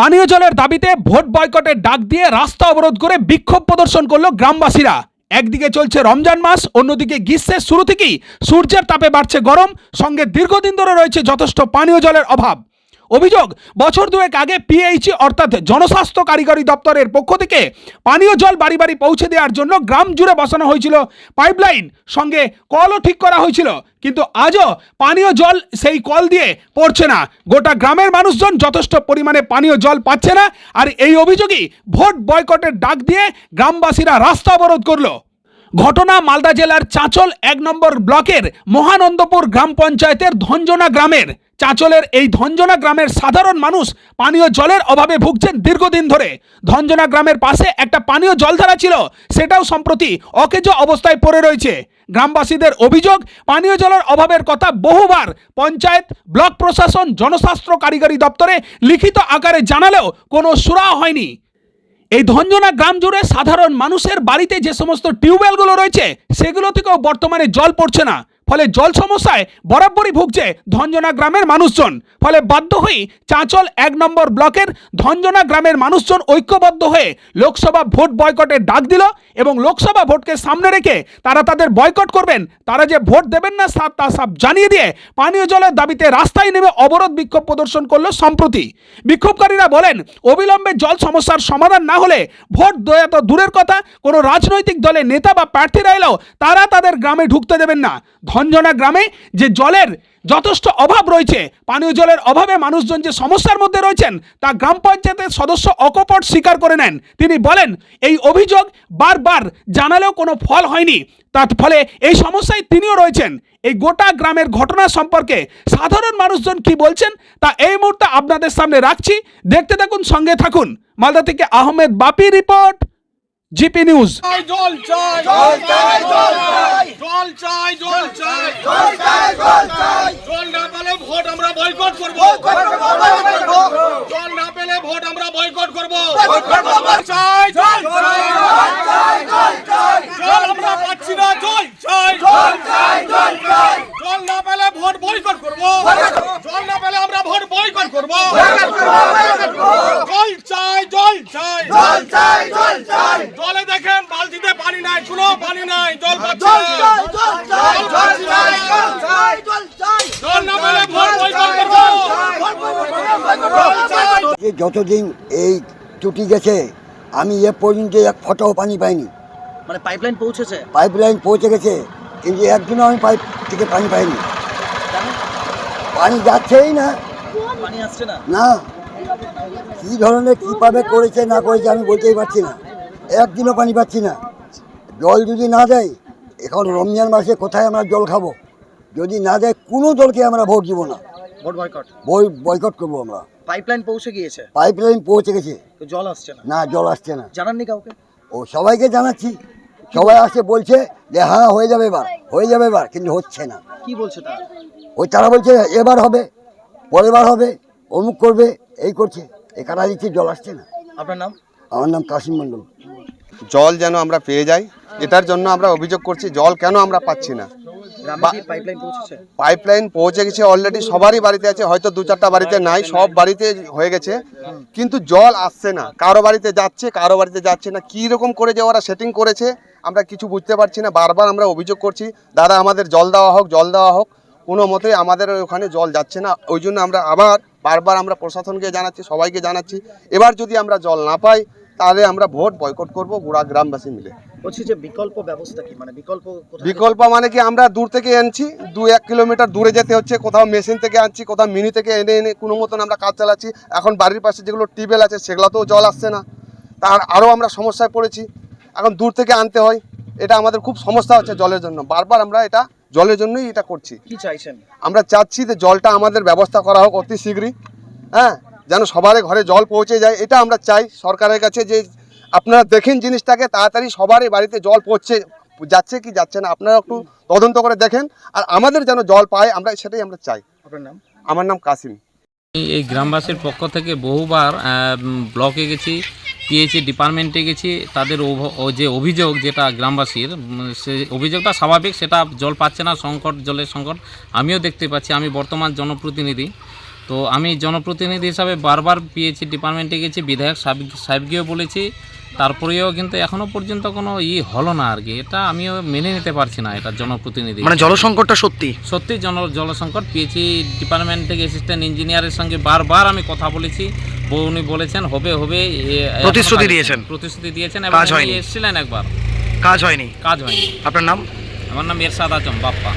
পানীয় জলের দাবিতে ভোট বয়কটের ডাক দিয়ে রাস্তা অবরোধ করে বিক্ষোভ প্রদর্শন করল গ্রামবাসীরা। একদিকে চলছে রমজান মাস, অন্যদিকে গ্রীষ্মের শুরু থেকেই সূর্যের তাপে বাড়ছে গরম। সঙ্গে দীর্ঘদিন ধরে রয়েছে যথেষ্ট পানীয় জলের অভাব। অভিযোগ, বছর দুয়েক আগে পিএইচি অর্থাৎ জনস্বাস্থ্য কারিগরি দপ্তরের পক্ষ থেকে পানীয় জল বাড়ি বাড়ি পৌঁছে দেওয়ার জন্য গ্রাম জুড়ে বসানো হয়েছিল। পাইপলাইন সঙ্গে কলও ঠিক করা হয়েছিল, কিন্তু আজও পানীয় জল সেই কল দিয়ে পড়ছে না। গোটা গ্রামের মানুষজন যথেষ্ট পরিমাণে পানীয় জল পাচ্ছে না আর এই অভিযোগই ভোট বয়কটের ডাক দিয়ে গ্রামবাসীরা রাস্তা অবরোধ করল। ঘটনা মালদা জেলার চাঁচল এক নম্বর ব্লকের মহানন্দপুর গ্রাম পঞ্চায়েতের ধঞ্জনা গ্রামের। চাঁচলের এই ধঞ্জনা গ্রামের সাধারণ মানুষ পানীয় জলের অভাবে ভুগছেন দীর্ঘদিন ধরে। ধঞ্জনা গ্রামের পাশে একটা পানীয় জলধারা ছিল, সেটাও সম্প্রতি অকেজ অবস্থায় পড়ে রয়েছে। গ্রামবাসীদের অভিযোগ, পানীয় জলের অভাবের কথা বহুবার পঞ্চায়েত, ব্লক প্রশাসন, জনস্বাস্থ্য কারিগরি দপ্তরে লিখিত আকারে জানালেও কোনো সুরা হয়নি। এই ধঞ্জনা গ্রাম জুড়ে সাধারণ মানুষের বাড়িতে যে সমস্ত টিউবওয়েলগুলো রয়েছে, সেগুলো থেকেও বর্তমানে জল পড়ছে না। ফলে জল সমস্যায় বরাবরই ভুগছে ধঞ্জনা গ্রামের মানুষজন। ফলে বাধ্য হয়েই চাঁচল এক নম্বর ব্লকের ধঞ্জনা গ্রামের মানুষজন ঐক্যবদ্ধ হয়ে লোকসভা ভোট বয়কটের ডাক দিল এবং লোকসভা ভোটকে সামনে রেখে তারা তাদের বয়কট করবেন। তারা যে ভোট দেবেন না সা- তা সাপ জানিয়ে দিয়ে পানীয় জলের দাবিতে রাস্তায় নেমে অবরোধ বিক্ষোভ প্রদর্শন করল সম্প্রতি। বিক্ষোভকারীরা বলেন, অবিলম্বে জল সমস্যার সমাধান না হলে ভোট দেওয়া তো দূরের কথা, কোনো রাজনৈতিক দলের নেতা বা প্রার্থীরা এলেও তারা তাদের গ্রামে ঢুকতে দেবেন না। ধনজনা গ্রামে যে জলের যথেষ্ট অভাব রয়েছে, পানীয় জলের অভাবে মানুষজন যে সমস্যার মধ্যে রয়েছেন, তা গ্রাম পঞ্চায়েতের সদস্য অকপট স্বীকার করে নেন। তিনি বলেন, এই অভিযোগ বারবার জানালেও কোনো ফল হয়নি। তার ফলে এই সমস্যায় তিনিও রয়েছেন। এই গোটা গ্রামের ঘটনা সম্পর্কে সাধারণ মানুষজন কি বলছেন, তা এই মুহূর্তে আপনাদের সামনে রাখছি। দেখতে থাকুন, সঙ্গে থাকুন। মালদা থেকে Ahmed Bapi report. GP news. জল চাই। জল চাই জল চাই। জল চাই জল চাই। ভোট আমরা বয়কট করব। জল পেলে ভোট আমরা বয়কট করব। চাই জল আমরা জল চাই। ভোট বয়কট করব। আমরা ভোট বয়কট করব। জল চাই জল চাই। যতদিন এই টুটি গেছে আমি এ পর্যন্ত এক ফোঁটাও পানি পাইনি মানে পাইপলাইন পৌঁছেছে পাইপ লাইন পৌঁছে গেছে কিন্তু একদিনও আমি পাইপ থেকে পানি পাইনি পানি যাচ্ছেই না পানি আসছে না না কী ধরনের কীভাবে করেছে না করেছে আমি বলতেই পারছি না একদিনও পানি পাচ্ছি না জল যদি না দেয় এখন রমজান মাসে কোথায় আমরা জল খাব? যদি না দেয় কোনো দলকে আমরা ভোট দিব না। Vote boycott? বই বয়কট করব আমরা। পাইপলাইন পৌঁছে গিয়েছে? পাইপ লাইন পৌঁছে গেছে। তো জল আসছে না? না জল আসছে না। জানাননি কাউকে? ও সবাইকে জানাচ্ছি। সবাই আসে বলছে যে হ্যাঁ হয়ে যাবে এবার। হয়ে যাবে এবার কিন্তু হচ্ছে না। কি বলছে তারা? ওই তারা বলছে এবার হবে পরের বার হবে অমুক করবে এই করছে। এ কাটা দিচ্ছে জল আসছে না। আপনার নাম? আমার নাম কাশিম মণ্ডল। জল যেন আমরা পেয়ে যাই এটার জন্য আমরা অভিযোগ করছি জল কেন আমরা পাচ্ছি না? পাইপলাইন পৌঁছে গেছে অলরেডি সবারই বাড়িতে আছে হয়তো দু চারটা বাড়িতে নাই সব বাড়িতে হয়ে গেছে। কিন্তু জল আসছে না কারও বাড়িতে যাচ্ছে কারও বাড়িতে যাচ্ছে না কী রকম করে যে ওরা সেটিং করেছে আমরা কিছু বুঝতে পারছি না। বারবার আমরা অভিযোগ করছি দাদা আমাদের জল দেওয়া হোক জল দেওয়া হোক কোনো মতেই আমাদের ওখানে জল যাচ্ছে না। ওই জন্য আমরা আবার বারবার আমরা প্রশাসনকে জানাচ্ছি সবাইকে জানাচ্ছি এবার যদি আমরা জল না পাই তাহলে আমরা ভোট বয়কট করব গোড়া গ্রামবাসী মিলে। বলছি যে বিকল্প ব্যবস্থা কি? মানে বিকল্প বিকল্প মানে কি আমরা দূর থেকে আনছি দু এক কিলোমিটার দূরে যেতে হচ্ছে কোথাও মেশিন থেকে আনছি কোথাও মিনি থেকে এনে এনে কোনো মতন আমরা কাজ চালাচ্ছি। এখন বাড়ির পাশে যেগুলো টিউবওয়েল আছে সেগুলোতেও জল আসছে না। তার আরও আমরা সমস্যায় পড়েছি। এখন দূর থেকে আনতে হয় এটা আমাদের খুব সমস্যা হচ্ছে জলের জন্য। বারবার আমরা এটা জলের জন্যই এটা করছি। কি চাইছেন? আমরা চাচ্ছি যে জলটা আমাদের ব্যবস্থা করা হোক অতি শীঘ্রই হ্যাঁ? যেন সবার ঘরে জল পৌঁছে যায় এটা আমরা চাই সরকারের কাছে যে আপনারা দেখেন জিনিসটাকে তাড়াতাড়ি সবারই বাড়িতে জল পৌঁছে যাচ্ছে কি যাচ্ছে না আপনারা একটু তদন্ত করে দেখেন আর আমাদের যেন জল পায় আমরা সেটাই আমরা চাই। আপনার নাম? আমার নাম কাসিম। এই গ্রামবাসীর পক্ষ থেকে বহুবার ব্লকে গেছি পিএইচি ডিপার্টমেন্টে গেছি তাদের ও যে অভিযোগ যেটা গ্রামবাসীর সে অভিযোগটা স্বাভাবিক সেটা জল পাচ্ছে না সংকট জলের সংকট আমিও দেখতে পাচ্ছি আমি বর্তমান জনপ্রতিনিধি। তো আমি জনপ্রতিনিধি হিসাবে বারবার পিএইচি ডিপার্টমেন্টে গেছি বিধায়ক সাহেব- সাহেবকেও বলেছি তারপরেও কিন্তু এখনও পর্যন্ত কোনো ই হলো না আর কি এটা আমিও মেনে নিতে পারছি না এটা জনপ্রতিনিধি। মানে জলসংকটটা সত্যি? সত্যি জন জলসংকট। পিএইচি ডিপার্টমেন্ট থেকে অ্যাসিস্ট্যান্ট ইঞ্জিনিয়ারের সঙ্গে বারবার আমি কথা বলেছি। উনি বলেছেন হবে হবে প্রতিশ্রুতি দিয়েছেন? প্রতিশ্রুতি দিয়েছেন এবং এসেছিলেন একবার। কাজ হয়নি? কাজ হয়নি। আপনার নাম? আমার নাম এরশাদ আজম বাপ্পা।